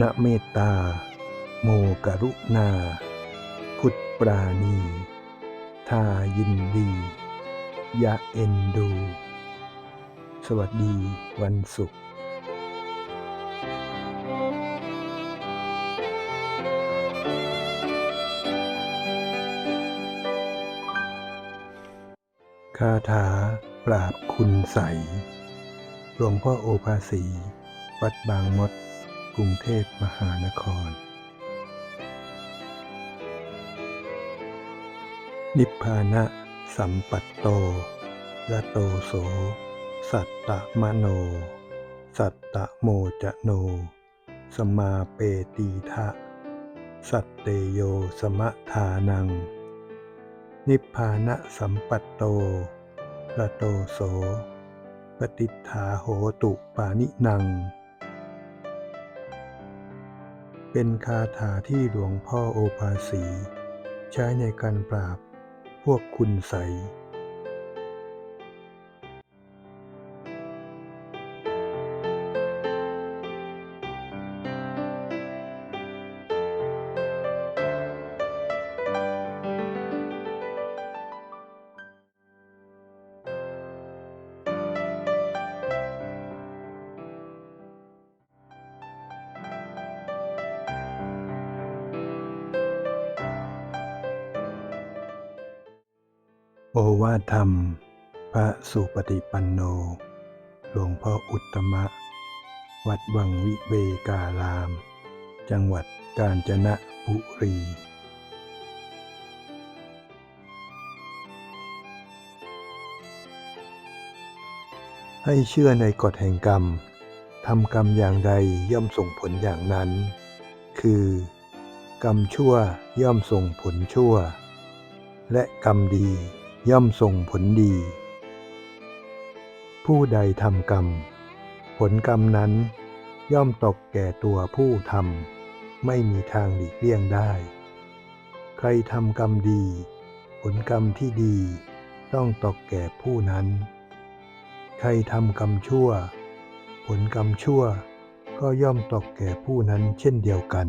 นะเมตตา โมกรุณา พุทธปราณี ทายินดี ยะเอ็นดู สวัสดีวันศุกร์คาถาปราบคุณใส หลวงพ่อโอภาสี วัดบางมด กรุงเทพมหานคร นิพพานะสัมปัตโตละโตโส สัตตะมโน สัตตะโมจะโน สมาเปตีทะ สัตเตโยสมะทานัง นิพพานะสัมปัตโตละโตโส ปฏิทาโหตุปานินัง เป็นคาถาที่หลวงพ่อโอภาสี ใช้ในการปราบพวกคุณใส โอวาทธรรม พระสุปฏิปันโน หลวงพ่ออุตตมะ วัดวังวิเวการาม จังหวัดกาญจนบุรี ให้เชื่อในกฎแห่งกรรม ทำกรรมอย่างใดย่อมส่งผลอย่างนั้น คือ กรรมชั่วย่อมส่งผลชั่ว และกรรมดี ย่อมส่งผลดี ผู้ใดทำกรรม ผลกรรมนั้นย่อมตกแก่ตัวผู้ทำไม่มีทางหลีกเลี่ยงได้ ใครทำกรรมดี ผลกรรมที่ดีต้องตกแก่ผู้นั้น ใครทำกรรมชั่ว ผลกรรมชั่วก็ย่อมตกแก่ผู้นั้นเช่นเดียวกัน